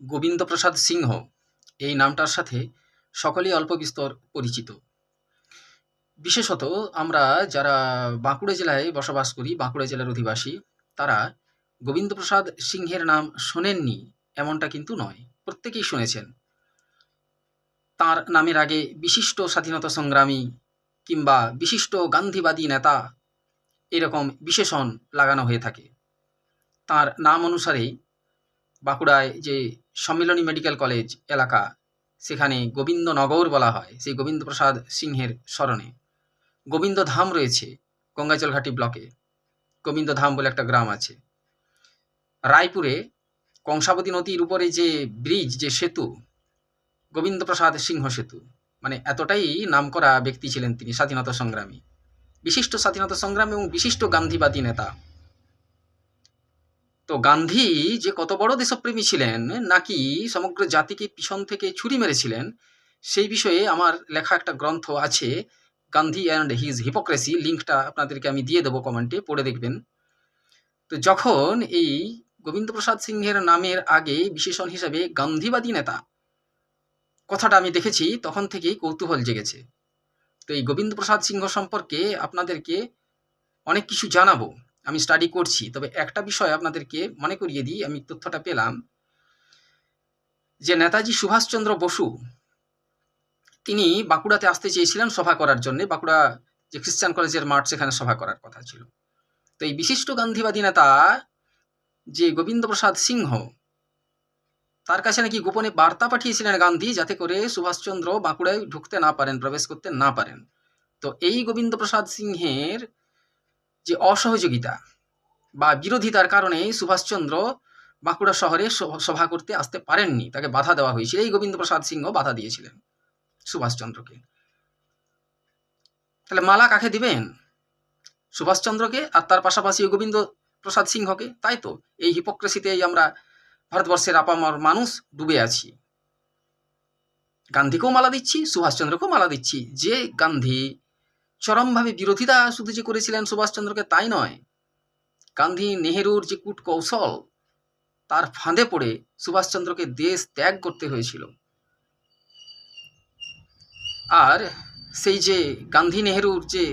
গোবিন্দপ্রসাদ সিংহ, এই নামটার সাথে সকলেই অল্প বিস্তর পরিচিত। বিশেষত আমরা যারা বাঁকুড়া জেলায় বসবাস করি, বাঁকুড়া জেলার অধিবাসী, তারা গোবিন্দপ্রসাদ সিংহের নাম শোনেননি, এমনটা কিন্তু নয়, প্রত্যেকেই শুনেছেন। তার নামের আগে বিশিষ্ট স্বাধীনতা সংগ্রামী কিংবা বিশিষ্ট গান্ধীবাদী নেতা এরকম বিশেষণ লাগানো হয়ে থাকে। তার নাম অনুসারেই বাঁকুড়ায় যে সম্মিলনী মেডিকেল কলেজ এলাকা, সেখানে গোবিন্দনগর বলা হয়, সেই গোবিন্দপ্রসাদ সিংহের স্মরণে। গোবিন্দধাম রয়েছে গঙ্গাজলঘাটি ব্লকে। গোবিন্দধাম বলে একটা গ্রাম আছে। রায়পুরে কংসাবতী নদীর উপরে যে ব্রিজ, যে সেতু, গোবিন্দপ্রসাদ সিংহ সেতু মানে এতটাই নামকরা ব্যক্তি ছিলেন তিনি, স্বাধীনতা সংগ্রামী। বিশিষ্ট স্বাধীনতা সংগ্রামী এবং বিশিষ্ট গান্ধীবাদী নেতা। তো গান্ধী যে কত বড় দেশপ্রেমী ছিলেন, নাকি সমগ্র জাতিকে পিছন থেকে ছুরি মেরেছিলেন, সেই বিষয়ে আমার লেখা একটা গ্রন্থ আছে, গান্ধী অ্যান্ড হিজ হিপোক্রেসি লিঙ্কটা আপনাদেরকে আমি দিয়ে দেবো কমেন্টে, পড়ে দেখবেন। তো যখন এই গোবিন্দপ্রসাদ সিংহের নামের আগে বিশেষণ হিসাবে গান্ধীবাদী নেতা, কথাটা আমি দেখেছি, তখন থেকেই কৌতূহল জেগেছে। তো এই গোবিন্দপ্রসাদ সিংহ সম্পর্কে আপনাদেরকে অনেক কিছু জানাব। আমি স্টাডি করছি। তবে একটা বিষয় আপনাদেরকে মনে করিয়ে দিই, আমি তথ্যটা পেলাম যে নেতাজি সুভাষচন্দ্র বসু তিনি বাঁকুড়াতে আসতে চেয়েছিলেন সভা করার জন্য। বাঁকুড়া যে খ্রিস্টান কলেজের মাঠ, সেখানে সভা করার কথা ছিল। তো এই বিশিষ্ট গান্ধীবাদী নেতা যে গোবিন্দপ্রসাদ সিংহ, তার কাছে নাকি গোপনে বার্তা পাঠিয়েছিলেন গান্ধী যাতে করে সুভাষচন্দ্র বাঁকুড়ায় ঢুকতে না পারেন, প্রবেশ করতে না পারেন। তো এই গোবিন্দপ্রসাদ সিংহের যে অসহযোগিতা বা বিরোধিতার কারণে সুভাষচন্দ্র বাঁকুড়া শহরে সভা- করতে আসতে পারেননি। তাকে বাধা দেওয়া হয়েছিল। এই গোবিন্দপ্রসাদ সিংহ বাধা দিয়েছিলেন সুভাষচন্দ্রকে। তাহলে মালা কাকে দিবেন? সুভাষচন্দ্রকে আর তার পাশাপাশি গোবিন্দ প্রসাদ সিংহকে? তাই তো, এই হিপোক্রেসিতেই আমরা ভারতবর্ষের আপামর মানুষ ডুবে আছি। গান্ধীকেও মালা দিচ্ছি, সুভাষচন্দ্রকেও মালা দিচ্ছি। যে গান্ধী চরমভাবে বিরোধিতা শুধু যে করেছিলেন সুভাষচন্দ্রকে তাই নয়, গান্ধী নেহেরুর যে কূট কৌশল তার ফাঁদে পড়ে সুভাষচন্দ্রকে দেশ ত্যাগ করতে হয়েছিল। আর সেই যে গান্ধী নেহেরুর যে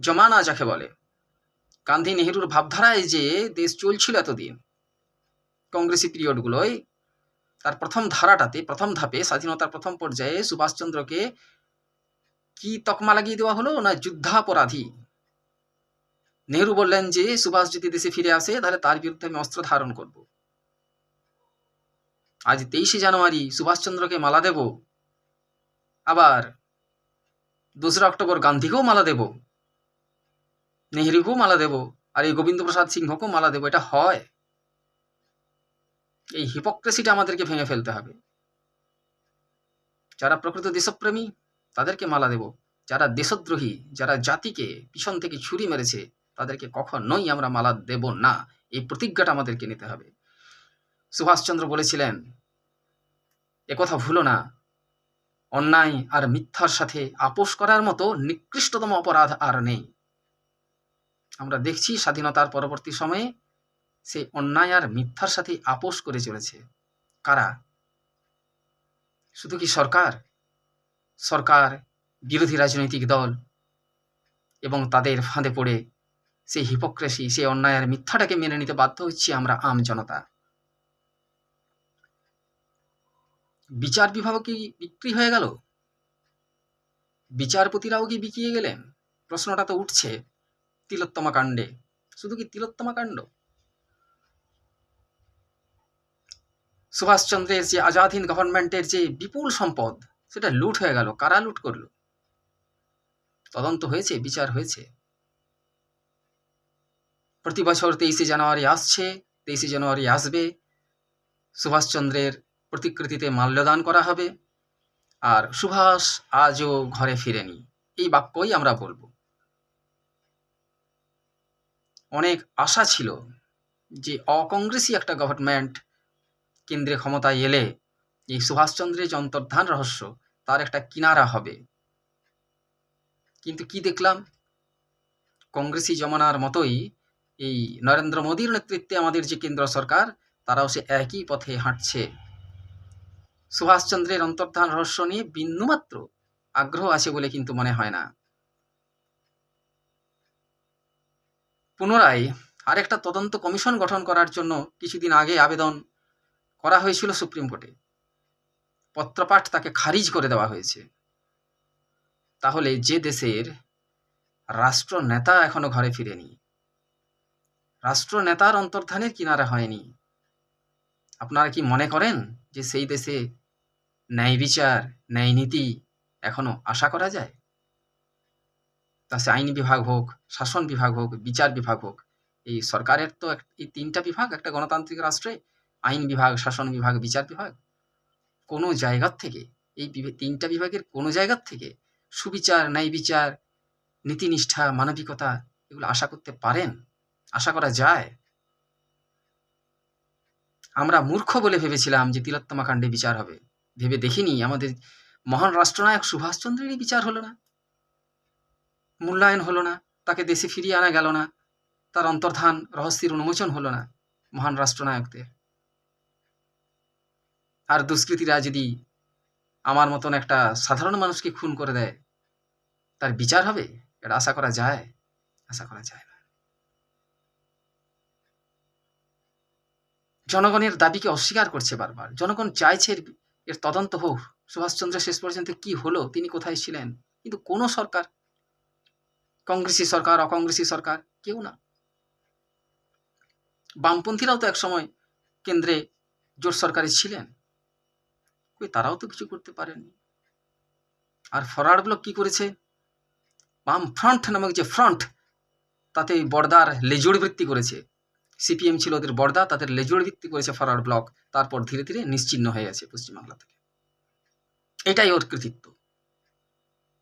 জমানা যাকে বলে, গান্ধী নেহেরুর ভাবধারায় যে দেশ চলছিল এতদিন, কংগ্রেসি পিরিয়ডগুলোয়, তার প্রথম ধারাটাতে, প্রথম ধাপে, স্বাধীনতার প্রথম পর্যায়ে সুভাষচন্দ্রকে কি তকমা লাগিয়ে দেওয়া হলো? না যুদ্ধাপরাধী? নেহরু বললেন যে, সুভাষ যদি দেশে ফিরে আসে, তাহলে তার বিরুদ্ধে আমি অস্ত্র ধারণ করব। আজ তেইশে জানুয়ারি, সুভাষচন্দ্রকে মালা দেব। আবার দোসরা অক্টোবর, গান্ধীকেও মালা দেব। নেহরুকেও মালা দেব। আর এই গোবিন্দ প্রসাদ সিংহকেও মালা দেব। এটা হয়। এই হিপোক্রেসিটা আমাদেরকে ভেঙে ফেলতে হবে। যারা প্রকৃত দেশপ্রেমী তাদেরকে মালা দেব। যারা দেশদ্রোহী, যারা জাতিকে পিছন থেকে ছুরি মেরেছে, তাদেরকে কখনোই আমরা মালা দেব না। এই প্রতিজ্ঞাটা আমাদেরকে নিতে হবে। সুভাষচন্দ্র বলেছিলেন একথা ভুলো না। অন্যায় আর মিথ্যার সাথে আপোষ করার মতো নিকৃষ্টতম অপরাধ আর নেই। আমরা দেখছি স্বাধীনতার পরবর্তী সময়ে সে অন্যায় আর মিথ্যার সাথে আপোষ করে চলেছে। কারা? শুধু কি সরকার? সরকার, বিরোধী রাজনৈতিক দল এবং তাদের ফাঁদে পড়ে সেই হিপোক্রেসি সেই অন্যায় আর মিথ্যাটাকে মেনে নিতে বাধ্য হচ্ছি আমরা আম জনতা। বিচার বিভাগ কি বিক্রি হয়ে গেল? বিচারপতিরাও কি বিকিয়ে গেলেন? প্রশ্নটা তো উঠছে তিলোত্তমা কাণ্ডে। শুধু কি তিলোত্তমা কাণ্ড? সুভাষচন্দ্রের যে আজাদহীন গভর্নমেন্টের যে বিপুল সম্পদ সেটা লুট হয়ে গেল। কারা লুট করল? তদন্ত হয়েছে, বিচার হয়েছে। প্রতি বছর তেইশে জানুয়ারি আসছে, তেইশে জানুয়ারি আসবে। সুভাষচন্দ্রের প্রতিকৃতিতে মাল্যদান করা হবে। আর সুভাষ আজও ঘরে ফিরেনি। এই বাক্যই আমরা বলব। অনেক আশা ছিল যে অকংগ্রেসি একটা গভর্নমেন্ট কেন্দ্রে ক্ষমতায় এলে এই সুভাষচন্দ্রের যে অন্তর্ধান রহস্য তার একটা কিনারা হবে। কিন্তু কি দেখলাম? কংগ্রেসি জমানার মতোই এই নরেন্দ্র মোদীর নেতৃত্বে আমাদের যে কেন্দ্র সরকার, তারাও সে একই পথে হাঁটছে। সুভাষচন্দ্রের অন্তর্ধান রহস্য নিয়ে বিন্দুমাত্র আগ্রহ আছে বলে কিন্তু মনে হয় না। পুনরায় আরেকটা তদন্ত কমিশন গঠন করার জন্য কিছুদিন আগে আবেদন করা হয়েছিল সুপ্রিম কোর্টে। পত্রপাঠ তাকে খারিজ করে দেওয়া হয়েছে। তাহলে যে দেশের রাষ্ট্র নেতা এখনও ঘরে ফিরেনি রাষ্ট্র নেতার অন্তর্ধানের কিনারা হয়নি। আপনারা কি মনে করেন যে সেই দেশে ন্যায় বিচার, ন্যায় নীতি এখনও আশা করা যায়? তা সে আইন বিভাগ হোক, শাসন বিভাগ হোক, বিচার বিভাগ হোক, এই সরকারের তো এই তিনটা বিভাগ, একটা গণতান্ত্রিক রাষ্ট্রে, আইন বিভাগ, শাসন বিভাগ, বিচার বিভাগ। কোনো জায়গার থেকে, এই তিনটা বিভাগের কোনো জায়গার থেকে সুবিচার ন্যায় বিচার নীতিনিষ্ঠা, মানবিকতা এগুলো আশা করতে পারেন? আশা করা যায়? আমরা মূর্খ বলে ভেবেছিলাম যে তিলোত্তমা কাণ্ডে বিচার হবে। ভেবে দেখিনি, আমাদের মহান রাষ্ট্রনায়ক সুভাষচন্দ্রেরই বিচার হলো না। মূল্যায়ন হলো না, তাকে দেশে ফিরিয়ে আনা গেল না, তার অন্তর্ধান, রহস্যের উন্মোচন হলো না মহান রাষ্ট্রনায়কদের। আর দুষ্কৃতীরা যদি আমার মতন একটা সাধারণ মানুষকে খুন করে দেয়, তার বিচার হবে? এটা আশা করা যায়? আশা করা যায় না। জনগণের দাবিকে অস্বীকার করছে বারবার। জনগণ চাইছে এর তদন্ত হোক। সুভাষচন্দ্র শেষ পর্যন্ত কি হলো, তিনি কোথায় ছিলেন? কিন্তু কোনো সরকার, কংগ্রেসি সরকার, অকংগ্রেসি সরকার, কেউ না। বামপন্থীরাও তো একসময় কেন্দ্রে জোট সরকারে ছিলেন। কই তারাও তো কিছু করতে পারেননি আর ফরওয়ার্ড ব্লক কি করেছে? বাম ফ্রন্ট নামক যে ফ্রন্ট তাতে বর্দার লেজুড় বৃত্তি করেছে। সিপিএম ছিল ওদের বর্দা, তাদের লেজুড় ভিত্তি করেছে ফরওয়ার্ড ব্লক। তারপর ধীরে ধীরে নিশ্চিহ্ন হয়ে গেছে পশ্চিমবাংলা থেকে। এটাই ওর কৃতিত্ব।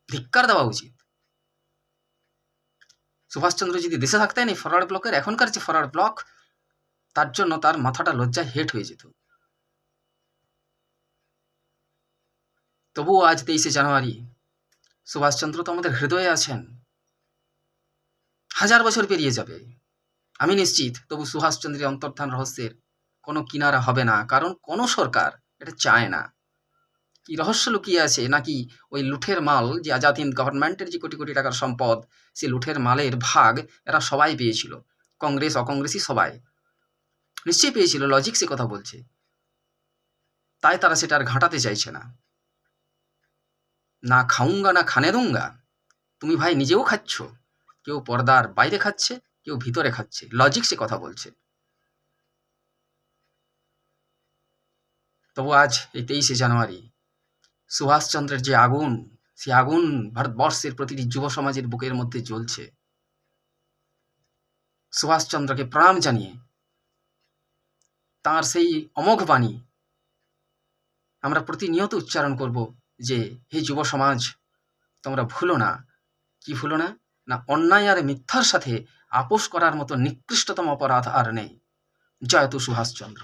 ধিক্কার দেওয়া উচিত। সুভাষচন্দ্র যদি দেশে থাকতেন, এই ফরওয়ার্ড ব্লকের এখনকার যে ফরওয়ার্ড ব্লক, তার জন্য তার মাথাটা লজ্জায় হেট হয়ে যেত। তবুও আজ তেইশে জানুয়ারি। সুভাষচন্দ্র তো আমাদের হৃদয়ে আছেন। হাজার বছর পেরিয়ে যাবে। আমি নিশ্চিত তবু সুভাষচন্দ্রের অন্তর্ধান রহস্যের কোনো কিনারা হবে না, কারণ কোনো সরকার এটা চায় না। কি রহস্য লুকিয়ে আছে নাকি ওই লুঠের মাল যে আজাদ হিন্দ গভর্নমেন্টের যে কোটি কোটি টাকার সম্পদ, সে লুঠের মালের ভাগ এরা সবাই পেয়েছিল, কংগ্রেস, অকংগ্রেসই সবাই। নিশ্চয়ই পেয়েছিল লজিক সে কথা বলছে। তাই তারা সেটা আর ঘাঁটাতে চাইছে না। না খাউঙ্গা না খানে দুঙ্গা। তুমি ভাই নিজেও খাচ্ছ। কেউ পর্দার বাইরে খাচ্ছে, কেউ ভিতরে খাচ্ছে। লজিক সে কথা বলছে। তবু আজ এই তেইশে জানুয়ারি, সুভাষচন্দ্রের যে আগুন, সে আগুন ভারতবর্ষের প্রতিটি যুব সমাজের বুকের মধ্যে জ্বলছে। সুভাষচন্দ্রকে প্রণাম জানিয়ে, তার সেই অমোঘ বাণী আমরা প্রতিনিয়ত উচ্চারণ করব। যে, হে যুব সমাজ, তোমরা ভুলো না। কি ভুলো না? না, অন্যায় আর মিথ্যার সাথে আপোষ করার মতো নিকৃষ্টতম অপরাধ আর নেই। জয়তু সুভাষচন্দ্র।